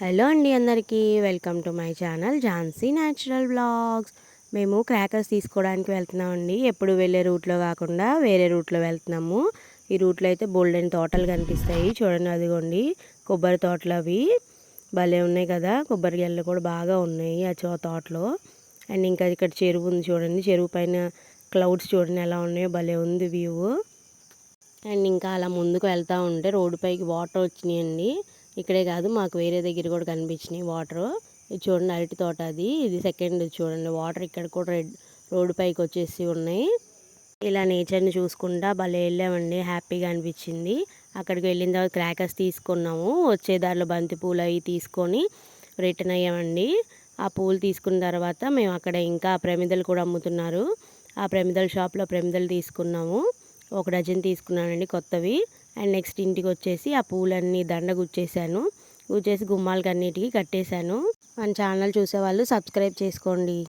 Hello అండి అందరికీ. Welcome to my channel Jhansi natural blogs మేము క్రాకర్స్ తీసుకోవడానికి వెళ్తున్నామండి. ఎప్పుడు వెళ్ళే రూట్లో కాకుండా వేరే రూట్లో వెళ్తున్నాము. ఈ రూట్లో అయితే బోల్డెన్ తోటలు కనిపిస్తాయి. చూడండి అదిగోండి. కొబ్బరి తోటలు అవి. భలే ఉన్నాయి కదా. కొబ్బరి గెళ్ళు కూడా బాగా ఉన్నాయి ఆ చో తోటలో. అండ్ ఇంకా ఇక్కడ చెరువు ఉంది చూడండి. చెరువు పైన క్లౌడ్స్ చూడండి ఎలా ఉన్నాయో. భలే ఉంది వ్యూ. అండ్ ఇంకా అలా ముందుకు వెళ్తూ ఉంటే రోడ్డు పైకి వాటర్ వచ్చినాయండి. ఇక్కడే కాదు మాకు వేరే దగ్గర కూడా కనిపించినాయి వాటర్. ఇది చూడండి అరటి తోట అది. ఇది సెకండ్ చూడండి వాటర్ ఇక్కడ కూడా రెడ్ రోడ్డు పైకి వచ్చేసి ఉన్నాయి. ఇలా నేచర్ని చూసుకుంటా భలే వెళ్ళామండి హ్యాపీగా అనిపించింది. అక్కడికి వెళ్ళిన తర్వాత క్రాకర్స్ తీసుకున్నాము. వచ్చే దారిలో బంతి పూలు అవి తీసుకొని రిటర్న్ అయ్యామండి. ఆ పూలు తీసుకున్న తర్వాత మేము అక్కడ ఇంకా ప్రమిదలు కూడా అమ్ముతున్నారు. ఆ ప్రమిదల షాప్లో ప్రమిదలు తీసుకున్నాము. ఒక డజన్ తీసుకున్నానండి కొత్తవి. అండ్ నెక్స్ట్ ఇంటికి వచ్చేసి ఆ పూలన్నీ దండ గుచ్చేసాను గుచ్చేసి గుమ్మాలకి అన్నిటికీ కట్టేశాను. మన ఛానల్ చూసేవాళ్ళు సబ్స్క్రైబ్ చేసుకోండి.